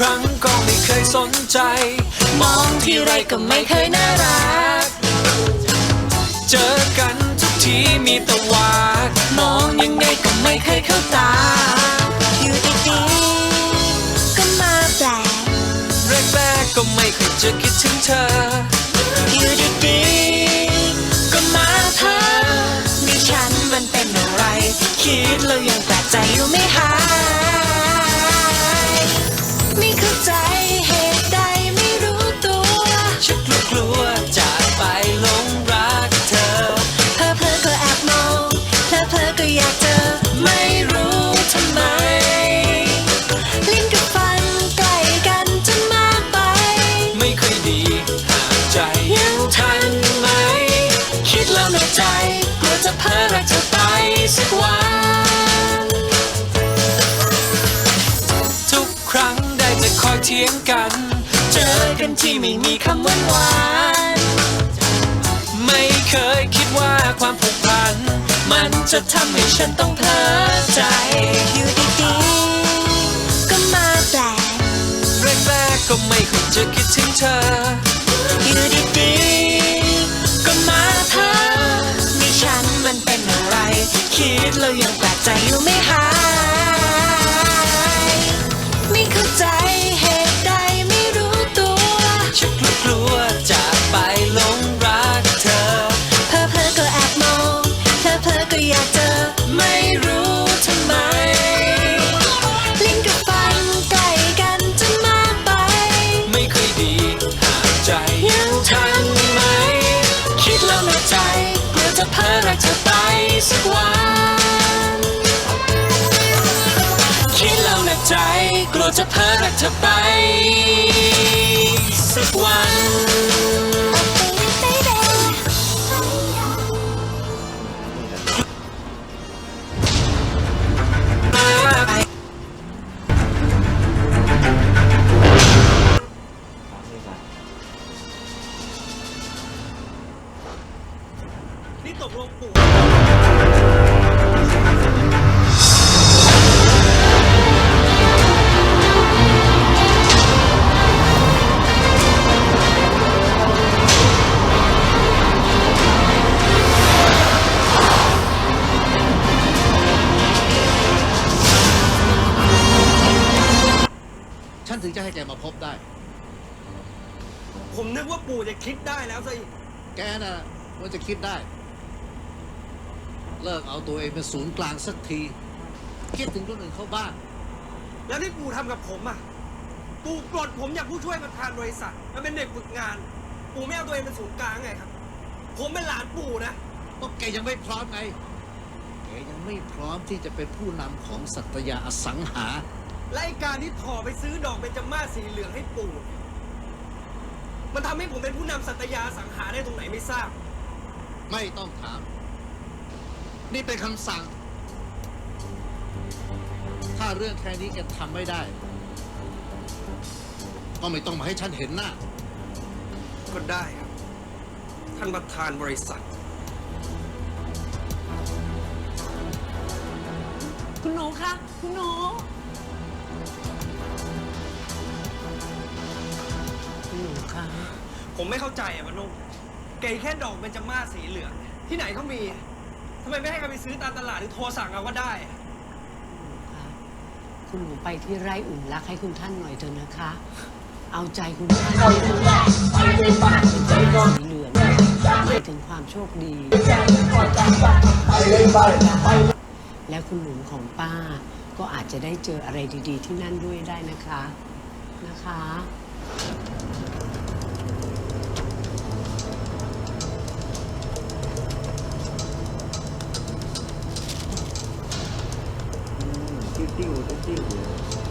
ครั้งก็ไม่เคยสนใจ มองที่ไรก็ไม่เคยน่ารัก เจอกัน มีแต่วากมองยังไงก็ไม่เคยเข้าตาอยู่ดีๆก็มาแปลกแรกๆก็ไม่เคยจะคิดถึงเธออยู่ดีๆก็มาเธอมีฉันมันเป็นอะไร คิดแล้วยังแปล คิดแล้วในใจกลัวจะเพ้อรักเธอไปสักวัน ทุกครั้งได้แต่คอยเถียงกัน เจอกันที่ไม่มีคำหวานหวานไม่เคยคิดว่าความผูกพัน มันจะทำให้ฉันต้องเพ้อใจอยู่ดีๆก็มาแปลกแรกๆก็ไม่ควรจะคิดถึงเธอ คิ สักวันคิดแล้วนะใจ กลัวจะเพ้อรักเธอไป สักวัน ตกลงปู่ฉันถึงจะให้แกมาพบได้ ผมนึกว่าปู่จะคิดได้แล้วซะอีก แกน่ะว่าจะคิดได้ เลิกเอาตัวเองเป็นศูนย์กลางสักที คิดถึงคนอื่นเขาบ้าง แล้วที่ปู่ทำกับผมอะ ปู่ปลดผมจากผู้ช่วยประธานบริษัทมาเป็นเด็กฝึกงาน ปู่ไม่เอาตัวเองเป็นศูนย์กลางไงครับ ผมเป็นหลานปู่นะ ก็แกยังไม่พร้อมไง แกยังไม่พร้อมที่จะเป็นผู้นำของสัตยาอสังหา และไอ้การที่ถอไปซื้อดอกเบญจมาศสีเหลืองให้ปู่เนี่ยมันทำให้ผมเป็นผู้นำสัตยาสังหาได้ตรงไหนไม่ทราบ ไม่ต้องถาม นี่เป็นคำสั่ง ถ้าเรื่องแค่นี้แกทำไม่ได้ ก็ไม่ต้องมาให้ฉันเห็นหน้า ก็ได้ครับ ท่านประธานบริษัท คุณหนูคะ คุณหนู คุณหนูคะ ผมไม่เข้าใจอะมันนุ่มเก๋แค่ดอกเบญจมาศสีเหลือง ที่ไหนเขามี ทำไมไม่ให้กันไปซื้อตามตลาดหรือโทรสั่งเอาก็ได้อะคุณหนูไปที่ไร่อุ่นรักให้คุณท่านหน่อยเถอะนะคะ เอาใจคุณท่านเป็นสีเหลืองหมายถึงความโชคดี และคุณหนูของป้าก็อาจจะได้เจออะไรดี ๆ ที่นั่นด้วยได้นะคะนะคะ 第五是第五。